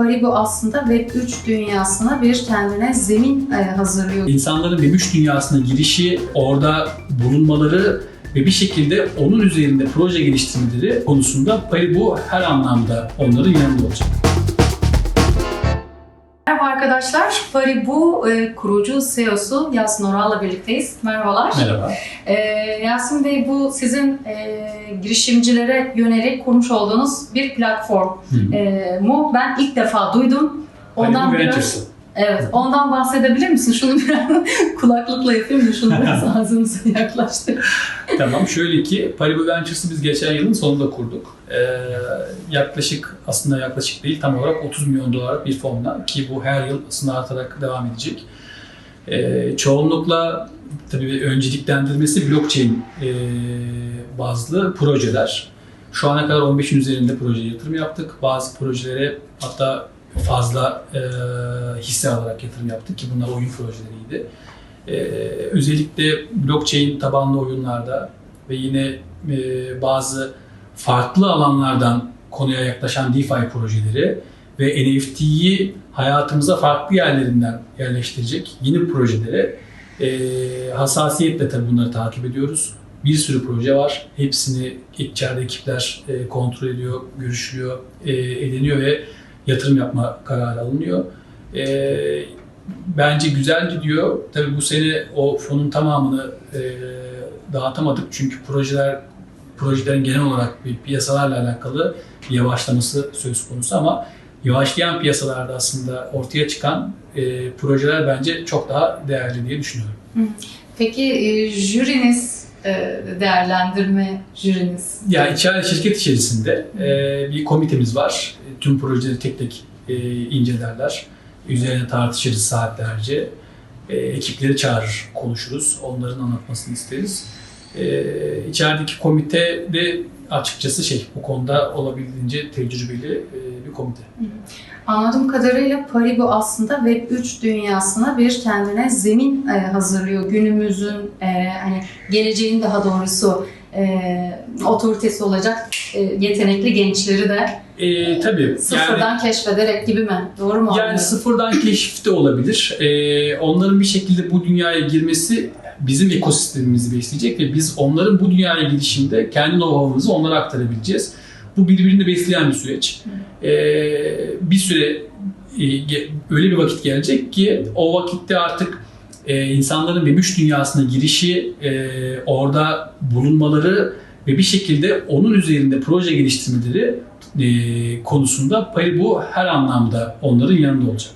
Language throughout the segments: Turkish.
Paribu aslında Web3 dünyasına bir kendine zemin e, hazırlıyor. İnsanların Web3 dünyasına girişi, orada bulunmaları ve bir şekilde onun üzerinde proje geliştirmeleri konusunda Paribu her anlamda onların yanında olacak. Arkadaşlar, Paribu e, kurucu CEO'su Yasin Oral'la birlikteyiz. Merhabalar. Merhaba. E, Yasin Bey bu sizin e, girişimcilere yönelik kurmuş olduğunuz bir platform. Hı. E, mu ben ilk defa duydum. Ondan Paribu biraz Ventures'ı. Evet, ondan bahsedebilir misin? Şunu biraz kulaklıkla yapayım da şunu biraz ağzınıza yaklaştır. Tamam şöyle ki Paribu Ventures'ı biz geçen yılın sonunda kurduk. Ee, yaklaşık aslında yaklaşık değil tam olarak 30 milyon dolar bir fonla ki bu her yıl aslında artarak devam edecek. Ee, çoğunlukla tabii önceliklendirmesi blockchain e, bazlı projeler. Şu ana kadar 15'in üzerinde proje yatırım yaptık. Bazı projelere hatta fazla e, hisse alarak yatırım yaptık ki bunlar oyun projeleriydi. Ee, özellikle blockchain tabanlı oyunlarda ve yine e, bazı farklı alanlardan konuya yaklaşan DeFi projeleri ve NFT'yi hayatımıza farklı yerlerinden yerleştirecek yeni projelere e, hassasiyetle tabii bunları takip ediyoruz. Bir sürü proje var. Hepsini içeride ekipler e, kontrol ediyor, görüşülüyor, e, ediniyor ve yatırım yapma kararı alınıyor. E, bence güzel gidiyor. Tabii bu sene o fonun tamamını e, dağıtamadık çünkü projeler projelerin genel olarak bir piyasalarla alakalı bir yavaşlaması söz konusu ama yavaşlayan piyasalarda aslında ortaya çıkan e, projeler bence çok daha değerli diye düşünüyorum. Peki e, jüriniz, e, değerlendirme jüriniz? Ya içeride şirket içerisinde e, bir komitemiz var. Tüm projeleri tek tek e, incelerler. Üzerine tartışırız saatlerce. E, ekipleri çağırır, konuşuruz. Onların anlatmasını isteriz. E, içerideki komite de açıkçası şey bu konuda olabildiğince tecrübeli e, bir komite. Anladığım kadarıyla Paribu aslında Web3 dünyasına bir kendine zemin e, hazırlıyor. Günümüzün, e, hani geleceğin daha doğrusu e, otoritesi olacak e, yetenekli gençleri de E, tabii. sıfırdan keşfederek gibi mi? Doğru mu? Yani sıfırdan keşif de olabilir. Ee, onların bir şekilde bu dünyaya girmesi bizim ekosistemimizi besleyecek ve biz onların bu dünyaya girişinde kendi know-how'ımızı onlara aktarabileceğiz. Bu birbirini besleyen bir süreç. Ee, bir süre e, öyle bir vakit gelecek ki o vakitte artık e, insanların Web3 dünyasına girişi, e, orada bulunmaları ve bir şekilde onun üzerinde proje geliştirmeleri e, konusunda Paribu her anlamda onların yanında olacak.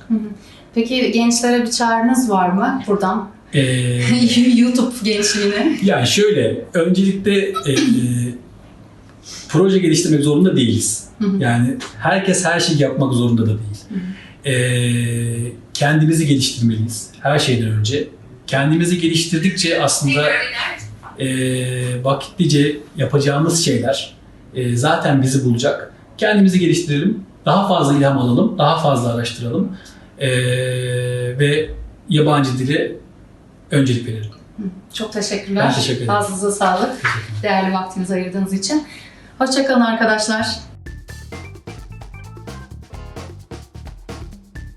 Peki gençlere bir çağrınız var mı buradan? E, YouTube gençliğine. yani şöyle, öncelikle e, proje geliştirmek zorunda değiliz. Yani herkes her şeyi yapmak zorunda da değil. E, kendimizi geliştirmeliyiz her şeyden önce. Kendimizi geliştirdikçe aslında e, vakitlice yapacağımız şeyler e, zaten bizi bulacak. Kendimizi geliştirelim, daha fazla ilham alalım, daha fazla araştıralım e, ve yabancı dile öncelik verelim. Çok teşekkürler. Ben teşekkür ederim. Ağzınıza sağlık. Değerli vaktinizi ayırdığınız için. Hoşçakalın arkadaşlar.